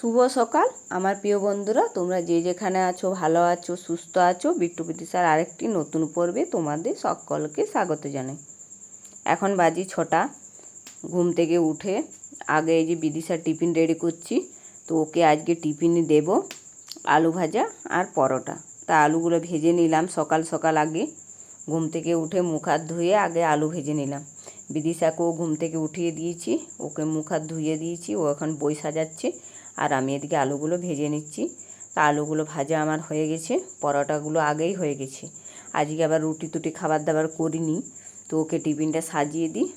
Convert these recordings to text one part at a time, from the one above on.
শুভ সকাল। আমার প্রিয় বন্ধুরা, তোমরা যে যেখানে আছো, ভালো আছো, সুস্থ আছো, বিট্টু বিদিশার আরেকটি নতুন পর্বে তোমাদের সকলকে স্বাগত জানাই। এখন বাজি ছটা। ঘুম থেকে উঠে আগে এই যে বিদিশার টিফিন রেডি করছি, তো ওকে আজকে টিফিনে দেব আলু ভাজা আর পরোটা। তা আলুগুলো ভেজে নিলাম সকাল সকাল আগে। ঘুম থেকে উঠে মুখ হাত ধুয়ে আগে আলু ভেজে নিলাম। বিদিশাকেও ঘুম থেকে উঠিয়ে দিয়েছি, ওকে মুখ হাত ধুয়ে দিয়েছি, ও এখন বই সাজাচ্ছে। আর আমি এদিকে আলুগুলো ভেজে নিচ্ছি। তা আলুগুলো ভাজা আমার হয়ে গেছে, পরোটাগুলো আগেই হয়ে গেছে। আজকে আবার রুটি টুটি খাবার দাবার করিনি, তো ওকে টিফিনটা সাজিয়ে দিই।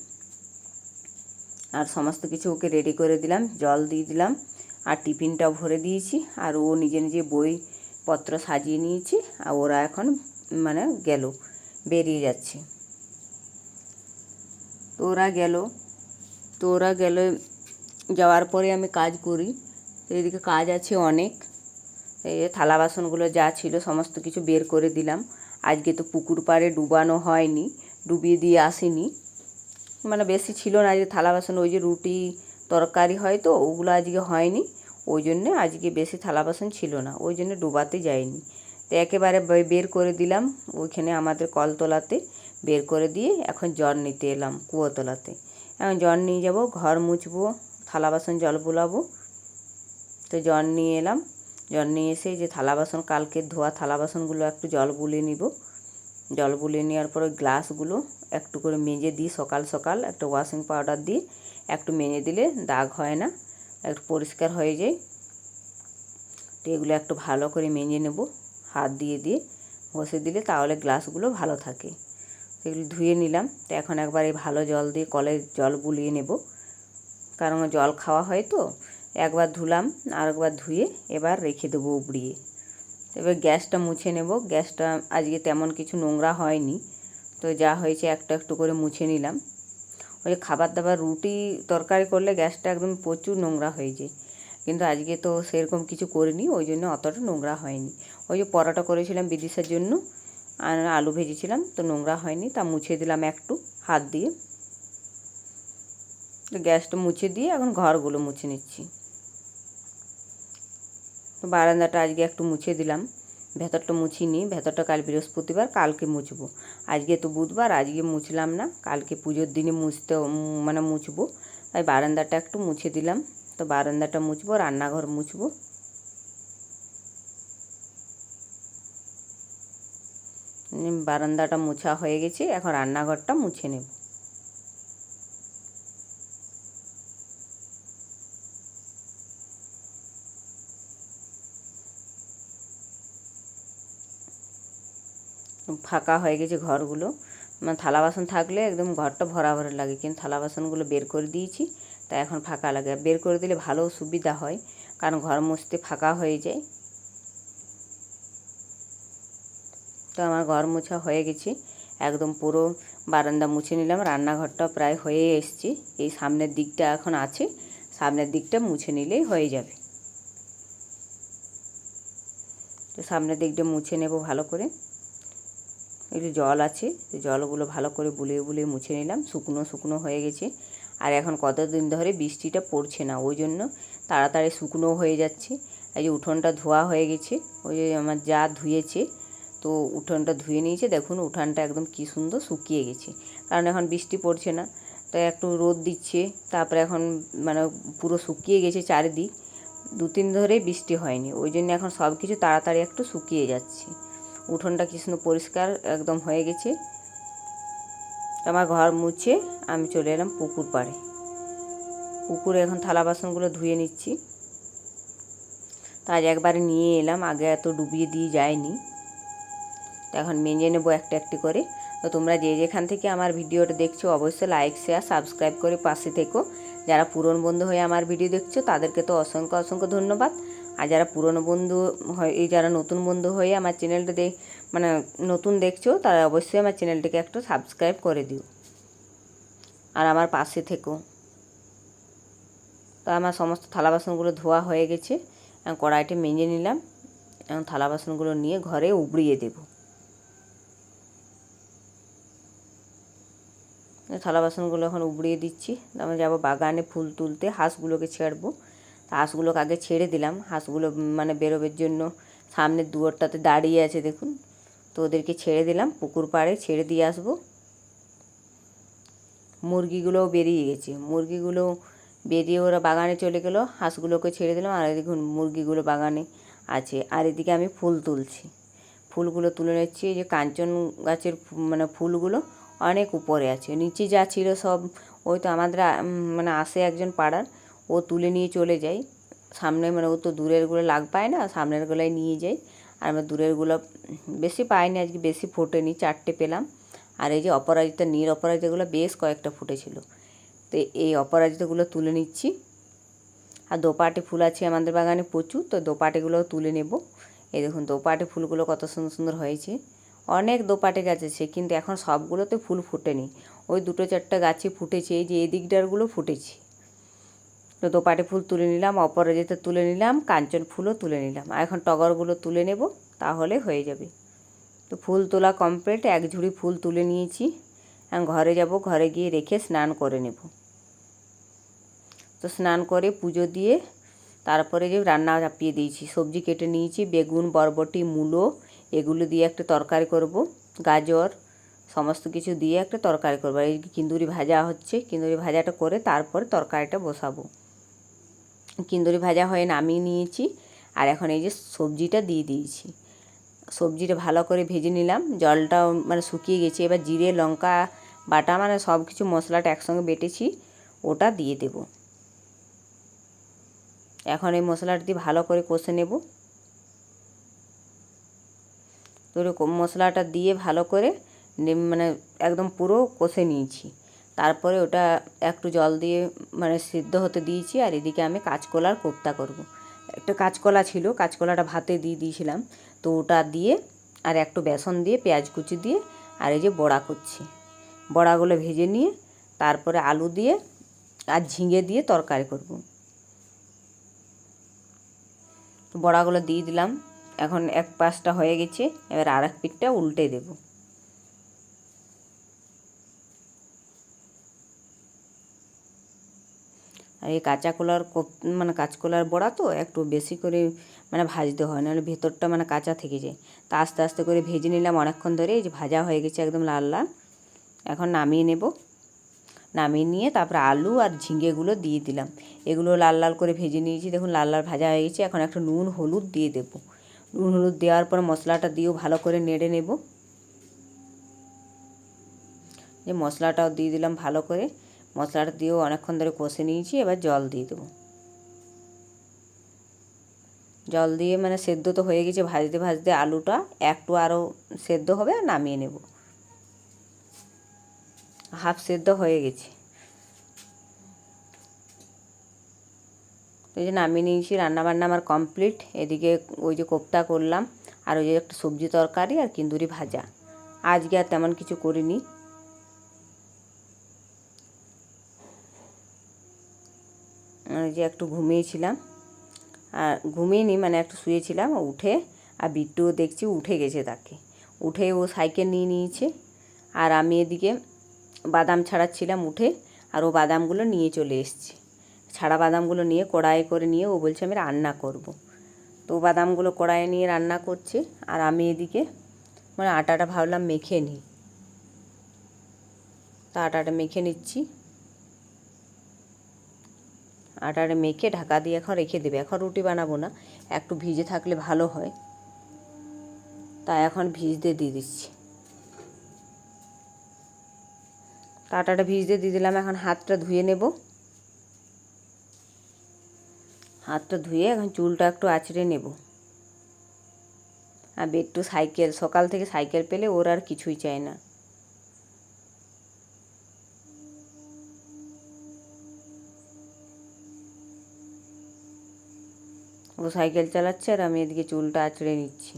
আর সমস্ত কিছু ওকে রেডি করে দিলাম, জল দিয়ে দিলাম, আর টিফিনটাও ভরে দিয়েছি। আর ও নিজে নিজে বইপত্র সাজিয়ে নিয়েছি, আর ওরা এখন মানে গেল, বেরিয়ে যাচ্ছে। তো ওরা গেল, তো ওরা গেলে, যাওয়ার পরে আমি কাজ করি। তো এদিকে কাজ আছে অনেক। এই থালা বাসনগুলো যা ছিল সমস্ত কিছু বের করে দিলাম। আজকে তো পুকুর পাড়ে ডুবানো হয়নি, ডুবিয়ে দিয়ে আসিনি। মানে বেশি ছিল না যে থালা বাসন, ওই যে রুটি তরকারি হয় তো, ওগুলো আজকে হয়নি। ওই জন্যে আজকে বেশি থালা বাসন ছিল না, ওই জন্য ডুবাতে যায়নি তো একেবারে বের করে দিলাম, ওইখানে আমাদের কলতলাতে বের করে দিয়ে এখন জল নিতে এলাম কুয়োতলাতে। এখন জল নিয়ে যাব, ঘর মুছবো, থালা বাসন জল বোলাবো তো জল নিয়ে এলাম। জল নিয়ে এসে যে থালা বাসন, কালকে ধোয়া থালা বাসনগুলো একটু জল বুলিয়ে নিব। জল বুলিয়ে নেওয়ার পরে গ্লাসগুলো একটু করে মেজে দিই সকাল সকাল। একটা ওয়াশিং পাউডার দিয়ে একটু মেজে দিলে দাগ হয় না, একটু পরিষ্কার হয়ে যায়। তো এগুলো একটু ভালো করে মেজে নেব, হাত দিয়ে দিয়ে। ঘষে দিলে তাহলে গ্লাসগুলো ভালো থাকে। এগুলো ধুয়ে নিলাম। তো এখন একবার এই ভালো জল দিয়ে কলের জল বুলিয়ে নেব। কারণ জল খাওয়া হয় তো একবার ধুলাম আর একবার ধুয়ে এবার রেখে দেবো উবড়িয়ে এবার গ্যাসটা মুছে নেব। গ্যাসটা আজকে তেমন কিছু নোংরা হয়নি। তো যা হয়েছে একটু একটু করে মুছে নিলাম। ওই খাবার দাবার, রুটি তরকারি করলে গ্যাসটা একদম প্রচুর নোংরা হয়ে যায়। কিন্তু আজকে তো সেরকম কিছু করিনি, ওই জন্য অতটা নোংরা হয়নি। ওই যে পরোটা করেছিলাম বিদিশার জন্য, আর আলু ভেজেছিলাম, তো নোংরা হয়নি, তা মুছে দিলাম একটু হাত দিয়ে। গ্যাসটা মুছে দিয়ে এখন ঘরগুলো মুছে নিচ্ছি। তো বারান্দাটা আজকে একটু মুছে দিলাম। ভেতরটা মুছিনি, ভেতরটা কাল বৃহস্পতিবার, কালকে মুছবো। আজকে তো বুধবার, আজকে মুছলাম না, কালকে পুজোর দিনে মুছতে মানে মুছবো। তাই বারান্দাটা একটু মুছে দিলাম। তো বারান্দাটা মুছবো, রান্নাঘর মুছবো। বারান্দাটা মুছা হয়ে গেছে, এখন রান্নাঘরটা মুছে নেব। ফাঁকা হয়ে গেছে ঘরগুলো। মানে থালা বাসন থাকলে একদম ঘরটা ভরা ভরা লাগে। কিন্তু থালা বাসনগুলো বের করে দিয়েছি তাই এখন ফাঁকা লাগে। বের করে দিলে ভালো সুবিধা হয়, কারণ ঘর মুছতে ফাঁকা হয়ে যায়। তো আমার ঘর মোছা হয়ে গেছে। একদম পুরো বারান্দা মুছে নিলাম। রান্নাঘরটা প্রায় হয়ে এসছে। এই সামনের দিকটা এখন আছে। সামনের দিকটা মুছে নিলেই হয়ে যাবে। তো সামনের দিকটা মুছে নেব ভালো করে। একটু জল আছে জলগুলো ভালো করে বুলিয়ে বুলিয়ে মুছে নিলাম। শুকনো শুকনো হয়ে গেছে। আর এখন কতদিন ধরে বৃষ্টিটা পড়ছে না, ওই জন্য তাড়াতাড়ি শুকনো হয়ে যাচ্ছে। এই যে উঠোনটা ধোয়া হয়ে গেছে, ওই যে আমার যা ধুয়েছে, তো উঠোনটা ধুয়ে নিয়েছে। দেখুন উঠানটা একদম কী সুন্দর শুকিয়ে গেছে। কারণ এখন বৃষ্টি পড়ছে না, তো একটু রোদ দিচ্ছে, তারপরে এখন মানে পুরো শুকিয়ে গেছে চারিদিক। দু তিন ধরেই বৃষ্টি হয়নি, ওই জন্য এখন সব কিছু তাড়াতাড়ি একটু শুকিয়ে যাচ্ছে। উঠোনটা কৃষ্ণ পরিষ্কার একদম হয়ে গেছে। আমার ঘর মুছে আমি চলে এলাম পুকুর পাড়ে। পুকুরে এখন থালা বাসনগুলো ধুয়ে নিচ্ছি। তা আজ একবারে নিয়ে এলাম, আগে এত ডুবিয়ে দিয়ে যায়নি। এখন মেজে নেব একটা একটি করে। তো তোমরা যে যেখান থেকে আমার ভিডিওটা দেখছ, অবশ্যই লাইক শেয়ার সাবস্ক্রাইব করে পাশে থেকো। যারা পুরনো বন্ধু হয়ে আমার ভিডিও দেখছ, তাদেরকে তো অসংখ্য অসংখ্য ধন্যবাদ। আর যারা পুরনো বন্ধু হয়, এই যারা নতুন বন্ধু হয়ে আমার চ্যানেলটা দেখ মানে নতুন দেখছ, তারা অবশ্যই আমার চ্যানেলটিকে একটু সাবস্ক্রাইব করে দিও। আর আমার পাশে থেকো। তো আমার সমস্ত থালা বাসনগুলো ধোয়া হয়ে গেছে কড়াইটা মেজে নিলাম এবং থালা বাসনগুলো নিয়ে ঘরে উবড়িয়ে দেবো। থালা বাসনগুলো এখন উবড়িয়ে দিচ্ছি আমরা যাব বাগানে ফুল তুলতে, হাঁসগুলোকে ছেড়বো। হাঁসগুলোকে আগে ছেড়ে দিলাম। হাঁসগুলো মানে বেরোবার জন্য সামনের দুয়ারটাতে দাঁড়িয়ে আছে দেখুন। তো ওদেরকে ছেড়ে দিলাম, পুকুর পাড়ে ছেড়ে দিয়ে আসব। মুরগিগুলোও বেরিয়ে গেছে। মুরগিগুলো বেরিয়ে ওরা বাগানে চলে গেলো, হাঁসগুলোকে ছেড়ে দিলাম। আর দেখুন, মুরগিগুলো বাগানে আছে। আর এদিকে আমি ফুল তুলছি। ফুলগুলো তুলে নিচ্ছি যে কাঞ্চন গাছের মানে ফুলগুলো অনেক উপরে আছে। নিচে যা ছিল সব, ওই তো আমাদের মানে আসে একজন পাড়ার। ও তুলে নিয়ে চলে যায় সামনে মানে ও তো দূরেরগুলো লাগ পায় না, সামনেরগুলোই নিয়ে যায় আর আমরা দূরেরগুলো বেশি পাইনি, আজকে বেশি ফোটেনি, চারটে পেলাম। আর এই যে অপরাজিতা, নীল অপরাজিতাগুলো বেশ কয়েকটা ফুটেছিল। তো এই অপরাজিতাগুলো তুলে নিচ্ছি। আর দোপাটি ফুল আছে আমাদের বাগানে প্রচুর, তো দোপাটিগুলোও তুলে নেব। এই দেখুন, দোপাটি ফুলগুলো কত সুন্দর সুন্দর হয়েছে। অনেক দোপাটি গাছ আছে, কিন্তু এখন সবগুলোতে ফুল ফোটেনি। ওই দুটো চারটে গাছে ফুটেছে, এই যে এই দিকটারগুলো ফুটেছে। তো দোপাটি ফুল তুলে নিলাম, অপরাজিতা তুলে নিলাম, কাঞ্চন ফুলও তুলে নিলাম। আর এখন টগরগুলো তুলে নেব, তাহলে হয়ে যাবে। তো ফুল তোলা কমপ্লিট এক ঝুড়ি ফুল তুলে নিয়েছি। এখন ঘরে যাব, ঘরে গিয়ে রেখে স্নান করে নেব। তো স্নান করে পুজো দিয়ে তারপরে যে রান্না চাপিয়ে দিয়েছি, সবজি কেটে নিয়েছি, বেগুন, বরবটি, মূলো, এগুলো দিয়ে একটা তরকারি করব, গাজর, সমস্ত কিছু দিয়ে একটা তরকারি করব। এই কিন্দুরি ভাজা হচ্ছে, কিন্দুরি ভাজাটা করে তারপরে তরকারিটা বসাবো। কিন্দুরি ভাজা হয়ে নামিয়ে নিয়েছি। আর এখন এই যে সবজিটা দিয়ে দিয়েছি। সবজিটা ভালো করে ভেজে নিলাম। জলটা মানে শুকিয়ে গেছে। এবার জিরে, লঙ্কা, বাটা মানে সব কিছু মশলাটা একসঙ্গে বেটেছি। ওটা দিয়ে দেব। এখন এই মশলাটা দিয়ে ভালো করে কষে নেব। তো মশলাটা দিয়ে ভালো করে মানে একদম পুরো কষে নিয়েছি। তারপরে ওটা একটু জল দিয়ে মানে সিদ্ধ হতে দিয়েছি আর এদিকে আমি কাঁচকলার কোপ্তা করব। একটা কাঁচকলা ছিল, কাঁচকলাটা ভাতে দিয়ে দিয়েছিলাম। তো ওটা দিয়ে আর একটু বেসন দিয়ে, পেঁয়াজ কুচি দিয়ে আর এই যে বড়া করছি। বড়াগুলো ভেজে নিয়ে তারপরে আলু দিয়ে আর ঝিঙে দিয়ে তরকারি করব। বড়াগুলো দিয়ে দিলাম। এখন এক পাশটা হয়ে গেছে, এবার আর এক পিঠটা উল্টে দেব। আর এই কাঁচা কলার মানে কাঁচকলার বড়া তো একটু বেশি করে মানে ভাজতে হয়, নাহলে ভেতরটা মানে কাঁচা থেকে যায়। তা আস্তে আস্তে করে ভেজে নিলাম অনেকক্ষণ ধরে এই যে ভাজা হয়ে গেছে একদম লাল লাল। এখন নামিয়ে নেব। নামিয়ে নিয়ে তারপরে আলু আর ঝিঙেগুলো দিয়ে দিলাম। এগুলো লাল লাল করে ভেজে নিয়েছি, দেখুন লাল লাল ভাজা হয়ে গেছে। এখন একটু নুন, হলুদ দিয়ে দেবো। নুন, হলুদ দেওয়ার পর মশলাটা দিয়েও ভালো করে নেড়ে নেব। যে মশলাটাও দিয়ে দিলাম ভালো করে। মশলাটা দিয়েও অনেকক্ষণ ধরে কষে নিয়েছি, এবার জল দিয়ে দেবো। জল দিয়ে মানে সেদ্ধ তো হয়ে গেছে, ভাজতে ভাজতে আলুটা একটু আরও সেদ্ধ হবে আর নামিয়ে নেব। হাফ সেদ্ধ হয়ে গেছে। এই যে নামিয়ে নিয়েছি, রান্নাবান্না আমার কমপ্লিট। এদিকে ওই যে কোপ্তা করলাম, আর ওই যে একটা সবজি তরকারি আর কিন্দুরি ভাজা। আজকে আর তেমন কিছু করিনি। যে একটু ঘুমিয়েছিলাম। আর ঘুমিয়ে মানে একটু শুয়েছিলাম, উঠে আর বিট্টুও দেখছি উঠে গেছে তাকে। উঠে ও সাইকেল নিয়ে নিয়েছে আর আমি এদিকে বাদাম ছাড়াচ্ছিলাম উঠে আর ও বাদামগুলো নিয়ে চলে এসছে। ছাড়া বাদামগুলো নিয়ে কড়াইয়ে করে নিয়ে ও বলছে, আমি রান্না করব। তো বাদামগুলো কড়াইয়ে নিয়ে রান্না করছে আর আমি এদিকে মানে আটাটা ভাবলাম মেখে নিই। তা আটাটা মেখে নিচ্ছি। আটাটা মেখে ঢাকা দিয়ে এখন রেখে দেবে। এখন রুটি বানাবো না। একটু ভিজে থাকলে ভালো হয়। তাই এখন ভিজতে দিয়ে দিচ্ছি। আটাটা ভিজতে দিয়ে দিলাম। এখন হাতটা ধুয়ে নেব। হাতটা ধুয়ে এখন চুলটা একটু আঁচড়ে নেব। আর একটু সাইকেল। সকাল থেকে সাইকেল পেলে ওর আর কিছুই চায় না। ও সাইকেল চালাচ্ছে আর আমি এদিকে চুলটা আঁচড়ে নিচ্ছি।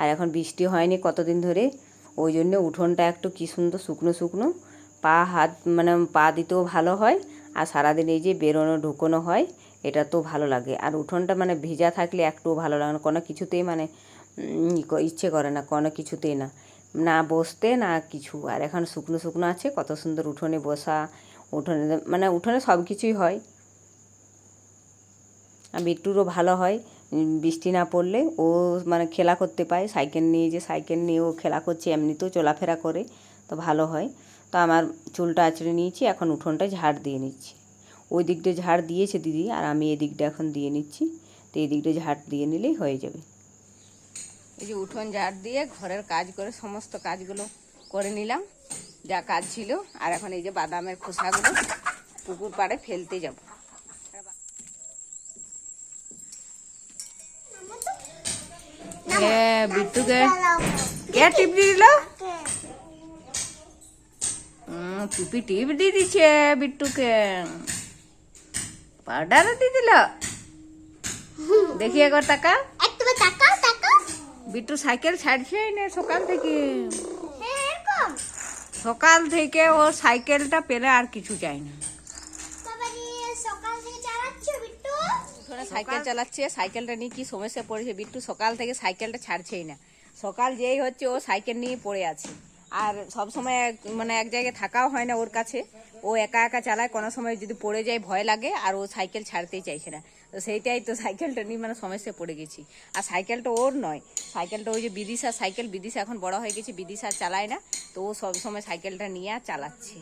আর এখন বৃষ্টি হয়নি কতদিন ধরে, ওই জন্য উঠোনটা একটু কী সুন্দর শুকনো শুকনো, পা হাত মানে পা দিতেও ভালো হয় আর সারাদিন এই যে বেরোনো ঢুকোনো হয়, এটা তো ভালো লাগে। আর উঠোনটা মানে ভেজা থাকলে একটুও ভালো লাগে না, কোনো কিছুতেই মানে ইচ্ছে করে না, কোনো কিছুতেই না। না বসতে, না কিছু। আর এখন শুকনো শুকনো আছে, কত সুন্দর উঠোনে বসা, উঠোনে মানে উঠোনে সব কিছুই হয়। বিট্টুরও ভালো হয়। বৃষ্টি না পড়লে ও মানে খেলা করতে পায়। সাইকেল নিয়ে যে সাইকেল নিয়ে ও খেলা করছে, এমনিতেও চলাফেরা করে, তো ভালো হয়। তো আমার চুলটা আঁচড়ে নিয়েছি, এখন উঠোনটা ঝাড় দিয়ে নিচ্ছি। ওই দিকটা ঝাড় দিয়েছে দিদি, আর আমি এদিকটা এখন দিয়ে নিচ্ছি। তো এই দিকটা ঝাড় দিয়ে নিলেই হয়ে যাবে। এই যে উঠোন ঝাড় দিয়ে ঘরের কাজ করে সমস্ত কাজগুলো করে নিলাম। যা কাজ ছিল, আর এখন এই যে বাদামের খোসাগুলো পুকুর পাড়ে ফেলতে যাব। হ্যাঁ বিট্টুকে। কে টিপ দিয়ে দিল? টুপি টিপ দিয়ে দিচ্ছে বিট্টুকে। দিয়ে দিল। দেখি একবার টাকা বিট্টু সাইকেল ছাড়ছেই না সকাল থেকে। হ্যাঁ সকাল থেকে ও সাইকেলটা পেলে আর কিছু চাই না। সাইকেল চালাচ্ছে সাইকেলটা নিয়ে কি সমস্যা পড়েছে? বিট্টু সকাল থেকে সাইকেলটা ছাড়ছেই না। সকাল যেই হচ্ছে ও সাইকেল নিয়ে পড়ে আছে। আর সব সময় মানে এক জায়গায় থাকাও হয় না ওর কাছে। ও একা একা চালায় কোনো সময় যদি পড়ে যায় ভয় লাগে আর ও সাইকেল ছাড়তেই চাইছে না। তো সেইটাই তো সাইকেলটা নিয়ে মানে সমস্যায় পড়ে গেছি। আর সাইকেলটা ওর নয়। সাইকেলটা ওই যে বিদিশা সাইকেল বিদিশা এখন বড় হয়ে গেছে বিদিশা চালায় না। তো ও সব সময় সাইকেলটা নিয়ে আর চালাচ্ছে।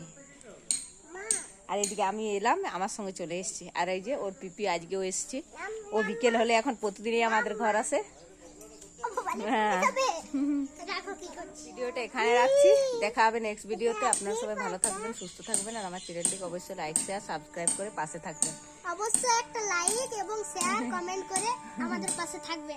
আর এদিকে আমি এলাম, আমার সঙ্গে চলে এসেছি। আর এই যে ওর পিপি আজকেও এসছে। ও বিকেল হলে এখন প্রতিদিনই আমাদের ঘর আসে হ্যাঁ। ভিডিওটা এখানে রাখছি। দেখা হবে নেক্সট ভিডিওতে। আপনারা সবাই ভালো থাকবেন, সুস্থ থাকবেন। আর আমার চ্যানেলটিকে অবশ্যই লাইক শেয়ার সাবস্ক্রাইব করে পাশে থাকবেন। অবশ্যই একটা লাইক এবং শেয়ার কমেন্ট করে আমাদের পাশে থাকবে